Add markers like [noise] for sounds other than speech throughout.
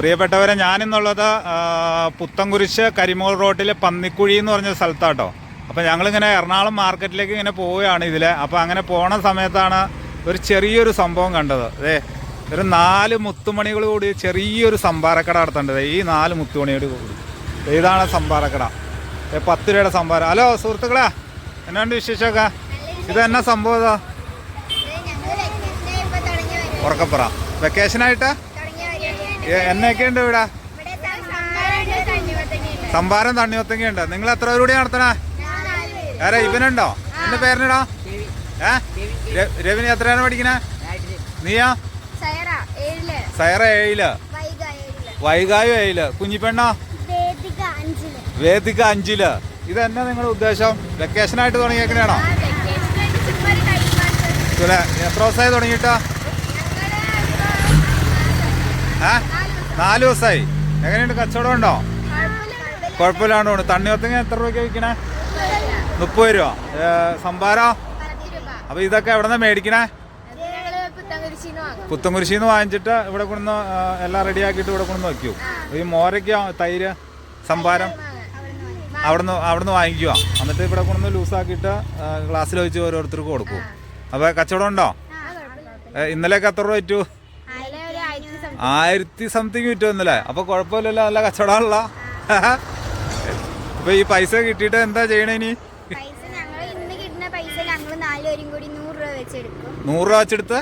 പ്രിയപ്പെട്ടവരെ ഞാനിന്നുള്ളത് പുത്തൻകുരിശ് കരിമോൾ റോഡിൽ പന്നിക്കുഴി എന്ന് പറഞ്ഞ സ്ഥലത്താട്ടോ. അപ്പോൾ ഞങ്ങളിങ്ങനെ എറണാകുളം മാർക്കറ്റിലേക്ക് ഇങ്ങനെ പോവുകയാണ് ഇതിൽ അപ്പോൾ അങ്ങനെ പോണ സമയത്താണ് ഒരു ചെറിയൊരു സംഭവം കണ്ടത്. അതെ ഒരു നാല് മുത്തുമണികൾ കൂടി ചെറിയൊരു സംഭാരക്കട നടത്തേണ്ടത് ഈ നാല് മുത്തുമണിയോട് കൂടി. ഇതാണ് സംഭാരക്കട. ഏ, പത്ത് രൂപയുടെ സംഭാരം. ഹലോ സുഹൃത്തുക്കളാ എന്നാണ്ട് വിശേഷമൊക്കെ? ഇത് എന്നാ സംഭവം ഉറക്കപ്പുറ. വെക്കേഷനായിട്ട്? എന്നൊക്കെ ഉണ്ട് ഇവിടെ? സംഭാരം തണ്ണിമത്തങ്ങ ഉണ്ട് നിങ്ങൾ എത്ര പേര് കൂടി നടത്തണേ ആരാ ഇവനുണ്ടോ? എന്റെ പേരിനടാ? ഏ? രവിന് എത്രയാണ് പഠിക്കണേ? നീയാ? സയറ ഏഴിൽ. വൈകായു ഏഴിൽ. കുഞ്ഞിപ്പെണ്ണോ? വേദിക അഞ്ചിൽ. ഇത് എന്നാ നിങ്ങളുടെ ഉദ്ദേശം? വെക്കേഷനായിട്ട് തുടങ്ങിയേക്കണേണോ? ഇല്ലേ എത്ര ദിവസമായി തുടങ്ങിയിട്ടാ? നാല് ദിവസമായി എങ്ങനെയുണ്ട്? കച്ചവടം ഉണ്ടോ? കുഴപ്പമില്ലാണ്ട് പോണു. തണ്ണിമത്തങ്ങ എത്ര രൂപയ്ക്ക് വിൽക്കണേ? മുപ്പത് രൂപ. സംഭാരോ? അപ്പൊ ഇതൊക്കെ എവിടെ നിന്ന് മേടിക്കണേ? പുത്തംകുരിശിന്ന് വാങ്ങിച്ചിട്ട് ഇവിടെ കൊണ്ടുവന്ന് എല്ലാം എല്ലാം റെഡിയാക്കിയിട്ട് ഇവിടെ കൊണ്ടുവന്ന് വെക്കൂ. ഈ മോരയ്ക്കോ തൈര് സംഭാരം? അവിടുന്ന് അവിടുന്ന് വാങ്ങിക്കുക എന്നിട്ട് ഇവിടെ കൊണ്ടുവന്ന് ലൂസാക്കിയിട്ട് ഗ്ലാസ്സിൽ വെച്ച് ഓരോരുത്തർക്ക് കൊടുക്കും. അപ്പോൾ കച്ചവടം ഉണ്ടോ? ഇന്നലെയൊക്കെ എത്ര രൂപ വിറ്റു? ആയിരത്തി സംതിങ് വിറ്റു ഇന്നലെ. അപ്പോൾ കുഴപ്പമില്ലല്ലോ നല്ല കച്ചവടമാണല്ലോ. അപ്പോൾ ഈ പൈസ കിട്ടിയിട്ട് എന്താ ചെയ്യണേ ഇനി? നൂറ് രൂപ വെച്ചെടുത്ത്?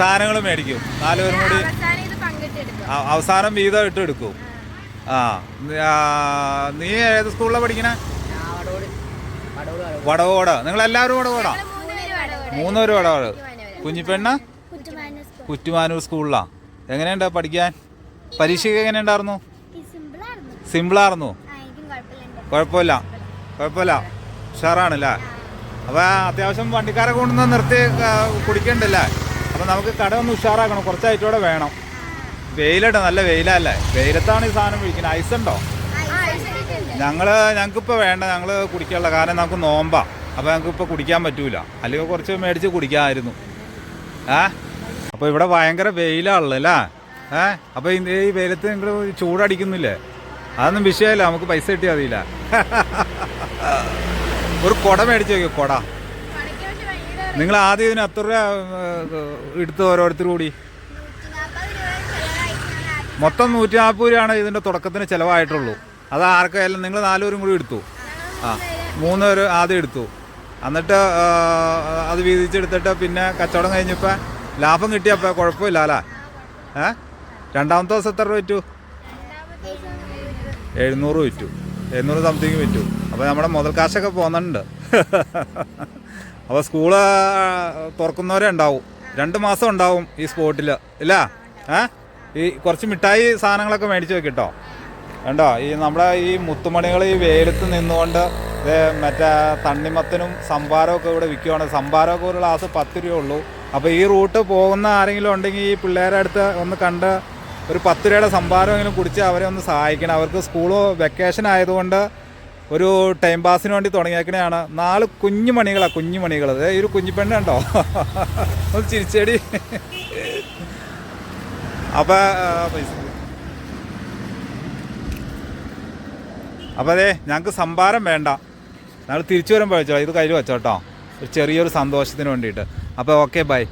സാധനങ്ങൾ മേടിക്കും. നാലുപേരും കൂടി അവസാനം വീതം ഇട്ട് എടുക്കും ആ നീ ഏത് സ്കൂളിലാണ് പഠിക്കണേ? വടവോട് നിങ്ങൾ എല്ലാവരും വടവോടാ മൂന്നുപേരും അടവോടെ മൂന്ന് പേരും വടവോട് കുഞ്ഞിപ്പെണ്ണ? കുറ്റുമാനൂർ സ്കൂളിലാണ് എങ്ങനെയുണ്ട് പഠിക്കാൻ? പരീക്ഷയ്ക്ക് എങ്ങനെയുണ്ടായിരുന്നു സിമ്പിളായിരുന്നു സിമ്പിളായിരുന്നു. കുഴപ്പമില്ല. കുഴപ്പമില്ല. ഉഷാറാണല്ലേ? അപ്പോൾ അത്യാവശ്യം വണ്ടിക്കാരെ കൊണ്ടുവന്ന് നിർത്തി കുടിക്കണ്ടല്ലേ? അപ്പോൾ നമുക്ക് കട ഒന്ന് ഉഷാറാക്കണം. കുറച്ചായിട്ടൂടെ വേണം. വെയിലുണ്ട് നല്ല വെയിലല്ലേ? വെയിലത്താണ് ഈ സാധനം വിളിക്കുന്നത്. ഐസ് ഉണ്ടോ? ഞങ്ങൾ ഞങ്ങൾക്കിപ്പോൾ വേണ്ട. ഞങ്ങൾ കുടിക്കാനുള്ള കാരണം നമുക്ക് നോമ്പാ. അപ്പോൾ ഞങ്ങൾക്കിപ്പോൾ കുടിക്കാൻ പറ്റൂല. അല്ലെങ്കിൽ കുറച്ച് മേടിച്ച് കുടിക്കാമായിരുന്നു. ഏ? അപ്പോൾ ഇവിടെ ഭയങ്കര വെയിലാണല്ലോ ഏ? അപ്പോൾ ഈ വെയിലത്ത് നിങ്ങൾ ചൂടടിക്കുന്നില്ലേ? അതൊന്നും വിഷയമല്ല നമുക്ക് പൈസ കിട്ടിയാൽ മതിയില്ല. [laughs] ഒരു കുട മേടിച്ച് നോക്കിയോ കുട. നിങ്ങൾ ആദ്യം ഇതിന് എത്ര രൂപ എടുത്തു ഓരോരുത്തർ കൂടി? മൊത്തം നൂറ്റി നാൽപ്പത് രൂപയാണ് ഇതിന്റെ തുടക്കത്തിന് ചിലവായിട്ടുള്ളൂ. അത് ആർക്കായാലും നിങ്ങൾ നാലുപേരും കൂടി എടുത്തു. ആ മൂന്ന് പേര് ആദ്യം എടുത്തു. എന്നിട്ട് അത് വീതിച്ചെടുത്തിട്ട് പിന്നെ കച്ചവടം കഴിഞ്ഞപ്പോൾ ലാഭം കിട്ടിയപ്പോൾ കുഴപ്പമില്ല അല്ല? ഏ? രണ്ടാമത്തെ ദിവസം എത്ര രൂപ വിറ്റു? എഴുന്നൂറ് വിറ്റു. എഴുന്നൂറ് സംതിങ് വിറ്റു. അപ്പോൾ നമ്മുടെ മുതൽ കാശൊക്കെ പോകുന്നുണ്ട് അപ്പോൾ സ്കൂൾ തുറക്കുന്നവരെ ഉണ്ടാവും. രണ്ട് മാസം ഉണ്ടാവും ഈ സ്പോട്ടിൽ ഇല്ല? ഏ? ഈ കുറച്ച് മിഠായി സാധനങ്ങളൊക്കെ മേടിച്ച് വെക്കിട്ടോ. കണ്ടോ? ഈ നമ്മുടെ ഈ മുത്തുമണികൾ ഈ വെയിലത്ത് നിന്നുകൊണ്ട് മറ്റേ തണ്ണിമത്തനും സംഭാരമൊക്കെ ഇവിടെ വിൽക്കുവാണ്. സംഭാരമൊക്കെ ഒരു ഗ്ലാസ് പത്ത് രൂപ ഉള്ളൂ. അപ്പോൾ ഈ റൂട്ട് പോകുന്ന ആരെങ്കിലും ഉണ്ടെങ്കിൽ ഈ പിള്ളേരെ അടുത്ത് ഒന്ന് കണ്ട് ഒരു പത്ത് രൂപയുടെ സംഭാരം എങ്കിലും കുടിച്ച് അവരെ ഒന്ന് സഹായിക്കണം. അവർക്ക് സ്കൂൾ വെക്കേഷൻ ആയതുകൊണ്ട് ഒരു ടൈം പാസിന് വേണ്ടി തുടങ്ങിയേക്കണെയാണ്. നാല് കുഞ്ഞു മണികളാണ് കുഞ്ഞു മണികൾ ഈ ഒരു കുഞ്ഞു പെണ്ണുണ്ടോ [laughs] ഒന്ന് ചിരിച്ചേടി. അപ്പോൾ അപ്പോൾ അതെ ഞങ്ങൾക്ക് സംഭാരം വേണ്ട. ഞങ്ങൾ തിരിച്ചു വരുമ്പോൾ ഇത് കയ്യിൽ വെച്ചോ കേട്ടോ. ഒരു ചെറിയൊരു സന്തോഷത്തിന് വേണ്ടിയിട്ട്. അപ്പോൾ ഓക്കെ ബൈ.